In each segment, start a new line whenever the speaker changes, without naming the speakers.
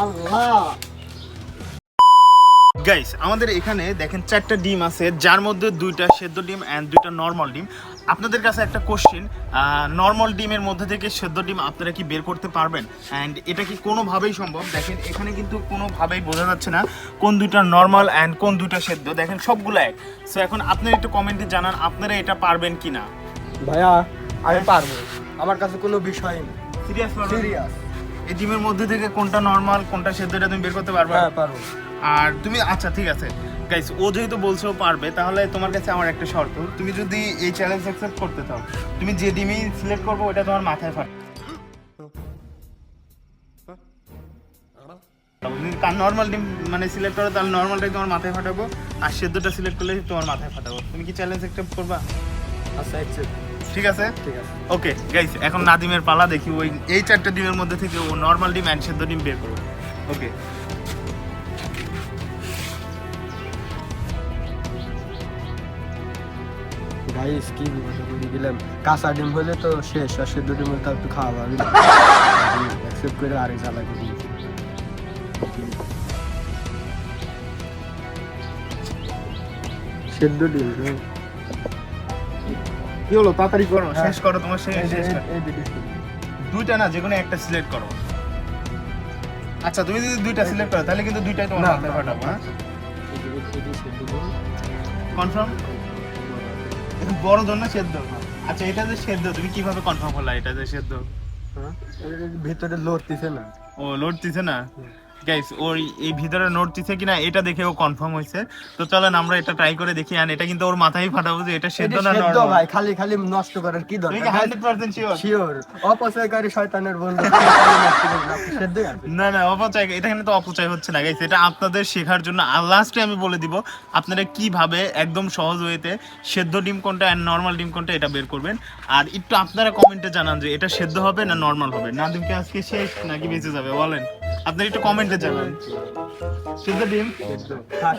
আল্লাহ।
Guys আমাদের এখানে দেখেন চারটা ডিম আছে যার মধ্যে দুইটা সেদ্ধ ডিম অ্যান্ড দুইটা নর্মাল ডিম। আপনাদের কাছে একটা কোশ্চেন নর্মাল ডিমের মধ্যে থেকে সেদ্ধ ডিম আপনারা কি বের করতে পারবেন? অ্যান্ড এটা কি কোনোভাবেই সম্ভব? দেখেন এখানে কিন্তু কোনোভাবেই বোঝা যাচ্ছে না কোন দুইটা নর্মাল অ্যান্ড কোন দুইটা সেদ্ধ। দেখেন সবগুলো এক। সো এখন আপনারা একটু কমেন্টে জানান আপনারা এটা পারবেন কি না
ভাইয়া আমি পারব। আমার কাছে কোনো বিষয় নেই।
সিরিয়াস
সিরিয়াস
এই ডিমের মধ্যে থেকে কোনটা নর্মাল কোনটা সেদ্ধ এটা তুমি বের করতে পারবে?
হ্যাঁ পারব।
আর তুমি আচ্ছা ঠিক আছে। গাইস ও যেহেতু বলছো পারবে তাহলে তোমার কাছে আমার একটা শর্ত। তুমি যদি এই চ্যালেঞ্জ অ্যাকসেপ্ট করতে চাও তুমি যে ডিমই সিলেক্ট করবে ওটা তোমার মাথায় ফাট নর্মাল ডিম মানে সিলেক্ট করো তাহলে নর্মালটাই তোমার মাথায় ফাটাবো আর সেদ্ধটা সিলেক্ট করলে তোমার মাথায় ফাটাবো। তুমি কি চ্যালেঞ্জ অ্যাকসেপ্ট করবা?
আচ্ছা accept।
ঠিক আছে? ওকে গাইস এখন নাদিমের পালা দেখি ওই এই চারটা ডিমের মধ্যে থেকে ও নর্মাল ডিম অ্যান্ড সেদ্ধ ডিম বের করবে। ওকে
গাইস কি বিপদে পড়ে গেলাম। কাঁচা ডিম হলে তো শেষ আর সেদ্ধ ডিম হলে তো একটু খাওয়া পাবি অ্যাকসেপ্ট করে আরেক জ্বালা দিবি সেদ্ধ ডিম।
কি হলো তাড়াতাড়ি করো
হ্যাঁ।
শেষ করো তোমার শেষ শেষ। দুইটা না যে কোনো একটা সিলেক্ট করো আচ্ছা তুমি যদি দুইটা সিলেক্ট করো তাহলে কিন্তু দুইটাই তোমার মাথায়
না,
হ্যাঁ কনফার্ম বড় জন্য সেদ্ধ আচ্ছা এটা যে সেদ্ধ তুমি কীভাবে কনফার্ম করলা এটা যে সেদ্ধ
হ্যাঁ? ভিতরে লড়তেছে না
ও লোড দিছে না গাইস ওর এই ভিতরে নোট দিছে কিনা এটা দেখে ও কনফার্ম হয়েছে। তো চলেন আমরা এটা ট্রাই করে দেখি। আর এটা কিন্তু ওর মাথায় ফাটাবো যে এটা সেদ্ধ না
সেদ্ধ ভাই খালি খালি নষ্ট করার কি দরকার?
হান্ড্রেড পার্সেন্ট শিওর
শিওর অপচয়কারী শয়তানের বন্ধু। সেদ্ধ
না না অপচয় এটা অপচয় হচ্ছে না। গাইস এটা আপনাদের শেখার জন্য আর লাস্টে আমি বলে দিব আপনারা কীভাবে একদম সহজ ওয়েতে সেদ্ধ ডিম কোনটা আর নর্মাল ডিম কোনটা এটা বের করবেন। আর একটু আপনারা কমেন্টে জানান যে এটা সেদ্ধ হবে না নর্মাল হবে। না ডিমকে আজকে শেষ নাকি বেঁচে যাবে? বলেন। আপনারা একটু কমেন্টে জানান। সেদ্ধ ডিম?
থাক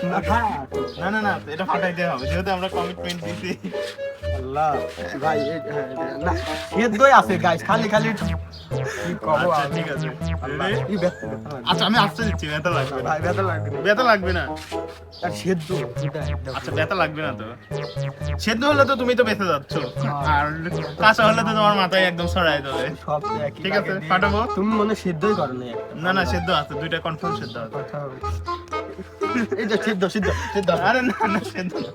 না
না না এটা দেওয়া হবে যেহেতু আমরা কমিটমেন্ট দিছি।
আল্লাহ ভাই হ্যাঁ, না আছে গাইস খালি খালি।
আচ্ছা
আমি?
আচ্ছা আমি আসতে দিচ্ছি ব্যথা লাগবে না।
ব্যথা লাগবে না।
ব্যথা লাগবে না?
আর সেদ্ধ।
আচ্ছা ব্যথা লাগবে না তো? সেদ্ধ হলে তো তুমি তো বেঁচে যাচ্ছ। আর কাঁচা হলে তো তোমার মাথায় একদম ছড়াই দেবে
সব
ঠিক আছে। ফাটাবো
তুমি মনে সেদ্ধই করো না
না না সেদ্ধ আছে দুইটা কনফার্ম সেদ্ধ আছে।
এই যে সিদ্ধ সিদ্ধ সিদ্ধ।
আরে না না সেদ্ধ না।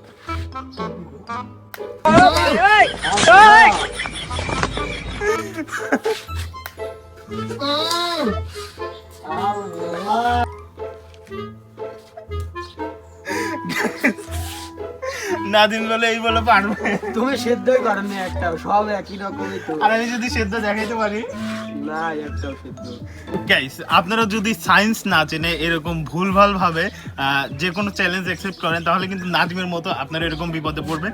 নাদিম বলে এই বলে পারবে।
তুমি সেদ্ধই করেন না একটা সব একই রকমই তো।
আর আমি যদি সেদ্ধ দেখাইতে পারি? গাইস আপনারা যদি সায়েন্স না জেনে এরকম ভুলভাল ভাবে যে কোনো চ্যালেঞ্জ অ্যাকসেপ্ট করেন, তাহলে কিন্তু নাজমের মতো আপনারা এরকম বিপদে পড়বেন।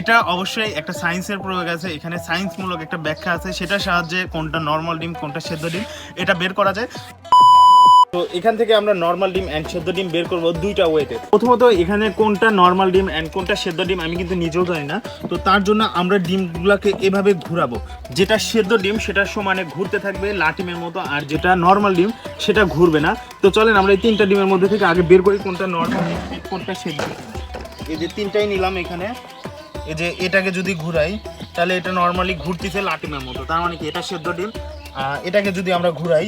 এটা অবশ্যই একটা সায়েন্সের প্রয়োগ আছে। এখানে সায়েন্সমূলক একটা ব্যাখ্যা আছে। সেটার সাহায্যে কোনটা নর্মাল ডিম, কোনটা সেদ্ধ ডিম, এটা বের করা যায়। তো এখান থেকে আমরা নর্মাল ডিম অ্যান্ড সেদ্ধ ডিম বের করব দুইটা ওয়েতে। প্রথমত এখানে কোনটা নর্মাল ডিম অ্যান্ড কোনটা সেদ্ধ ডিম আমি কিন্তু নিজেও জানি না। তো তার জন্য আমরা ডিমগুলোকে এভাবে ঘোরাবো। যেটা সেদ্ধ ডিম সেটা সমানে ঘুরতে থাকবে লাটিমের মতো, আর যেটা নর্মাল ডিম সেটা ঘুরবে না। তো চলেন আমরা এই তিনটা ডিমের মধ্যে থেকে আগে বের করি কোনটা নর্মাল ডিম কোনটা সেদ্ধ। এই যে তিনটাই নিলাম এখানে। এই যে এটাকে যদি ঘুরাই, তাহলে এটা নর্মালি ঘুরতেছে লাটিমের মতো। তার মানে কি? এটা সেদ্ধ ডিম। এটাকে যদি আমরা ঘুরাই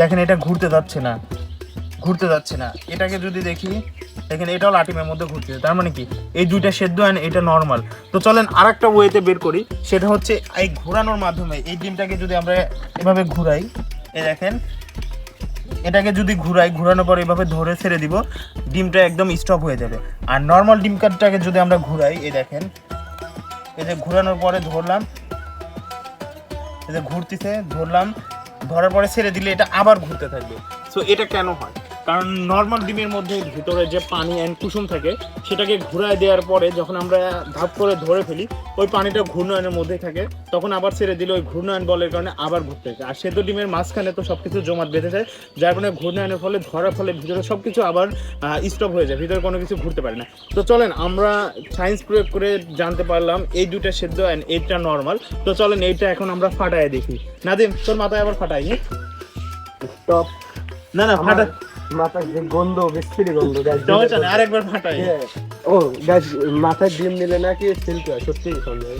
দেখেন এটা ঘুরতে যাচ্ছে না। ঘুরতে যাচ্ছে না। এটাকে যদি দেখি, দেখেন এটাও লাটিমের মধ্যে ঘুরতেছে তার মানে কি? এই দুইটা সেদ্ধ অ্যান্ড এটা নর্মাল তো চলেন আর একটা ওয়েতে বের করি। সেটা হচ্ছে এই ঘোরানোর মাধ্যমে এই ডিমটাকে যদি আমরা এভাবে ঘুরাই এ দেখেন, এটাকে যদি ঘুরাই, ঘুরানোর পর এভাবে ধরে ছেড়ে দিব, ডিমটা একদম স্টপ হয়ে যাবে। আর নর্মাল ডিম কাটটাকে যদি আমরা ঘুরাই এ দেখেন, এই যে ঘুরানোর পরে ধরলাম, এই যে ঘুরতেছে, ধরলাম ধরার পরে ছেড়ে দিলে এটা আবার ঘুরতে থাকবে। সো এটা কেন হয়? কারণ নর্মাল ডিমের মধ্যে ভিতরে যে পানি অ্যান্ড কুসুম থাকে সেটাকে ঘুরায় দেওয়ার পরে যখন আমরা ধাপ করে ধরে ফেলি ওই পানিটা ঘূর্ণয়নের মধ্যে থাকে। তখন আবার ছেড়ে দিলে ওই ঘূর্ণয়ন বলের কারণে আবার ঘুরতে থাকে। আর সেদ্ধ ডিমের মাঝখানে তো সব কিছু জমাট বেঁধে যায় যার কারণে ঘূর্ণয়নের ফলে ধরার ফলে ভিতরে সব কিছু আবার স্টপ হয়ে যায়। ভিতরে কোনো কিছু ঘুরতে পারে না। তো চলেন আমরা সায়েন্স প্রয়োগ করে জানতে পারলাম এই দুইটা সেদ্ধ অ্যান্ড এইটা নর্মাল তো চলেন এইটা এখন আমরা ফাটায় দেখি। নাদিম তোর মাথায় আবার ফাটাই?
স্টপ
না না ফাটা
মাথার যে গন্ধ বিচ্ছিরি গন্ধ
আরেকবার ফাটাই
হ্যাঁ। ও গাছ মাথায় ডিম দিলে নাকি সিল্ক হয় সত্যি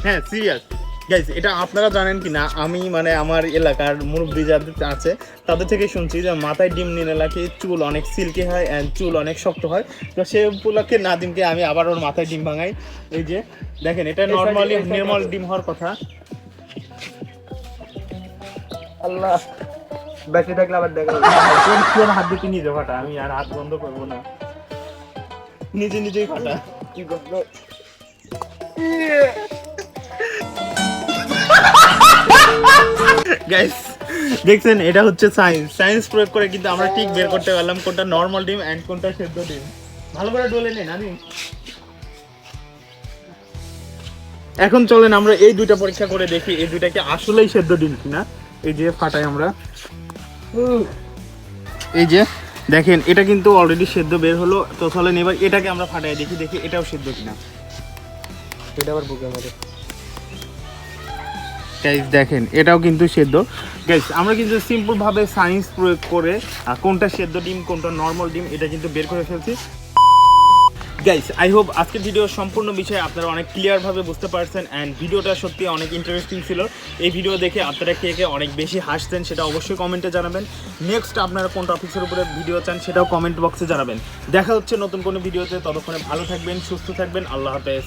হ্যাঁ সিরিয়াস গাইজ এটা আপনারা জানেন কি না আমি মানে আমার এলাকার মুরব্বী যাদের আছে তাদের থেকে শুনছি যে মাথায় ডিম নিলে নাকি চুল অনেক সিল্কি হয় অ্যান্ড চুল অনেক শক্ত হয়। তো সে উপলক্ষে নাদিমকে আমি আবার ওর মাথায় ডিম ভাঙাই। এই যে দেখেন এটা নর্মালি নির্মল ডিম হওয়ার কথা।
আল্লাহ। বেঁচে থাকলে আবার দেখা
তোর হাত দিতে নিজে ফাটা? আমি আর হাত বন্ধ করব না। নিজে নিজেই ফাটা।
কি করব?
গাইস দেখছেন এটা হচ্ছে সায়েন্স সায়েন্স প্রয়োগ করে কিন্তু আমরা ঠিক বের করতে পারলাম কোনটা নর্মাল ডিম এন্ড কোনটা সেদ্ধ ডিম। ভালো করে ডলে নেন আমি। এখন চলেন আমরা এই দুইটা পরীক্ষা করে দেখি এই দুইটা কি আসলেই সেদ্ধ ডিম কিনা? এই যে ফাটাই আমরা। এই যে দেখেন এটা কিন্তু অলরেডি সেদ্ধ বের হলো। তো তাহলে এবার এটাকে আমরা ফাটাই দেখি দেখি এটাও সেদ্ধ কিনা।
এটা আবার বুকে আমাদের
গাইস দেখেন এটাও কিন্তু সেদ্ধ। গাইস আমরা কিন্তু সিম্পল ভাবে সায়েন্স প্রয়োগ করে কোনটা সেদ্ধ ডিম কোনটা নর্মাল ডিম এটা কিন্তু বের করে ফেলছি। গাইস আই হোপ আজকের ভিডিও সম্পূর্ণ বিষয়ে আপনারা অনেক ক্লিয়ারভাবে বুঝতে পারছেন অ্যান্ড ভিডিওটা সত্যি অনেক ইন্টারেস্টিং ছিল। এই ভিডিও দেখে আপনারা কে কে অনেক বেশি হাসছেন সেটা অবশ্যই কমেন্টে জানাবেন। নেক্সট আপনারা কোন টপিক্সের উপরে ভিডিও চান সেটাও কমেন্ট বক্সে জানাবেন। দেখা হচ্ছে নতুন কোনো ভিডিওতে ততক্ষণে ভালো থাকবেন, সুস্থ থাকবেন, আল্লাহ হাফেজ।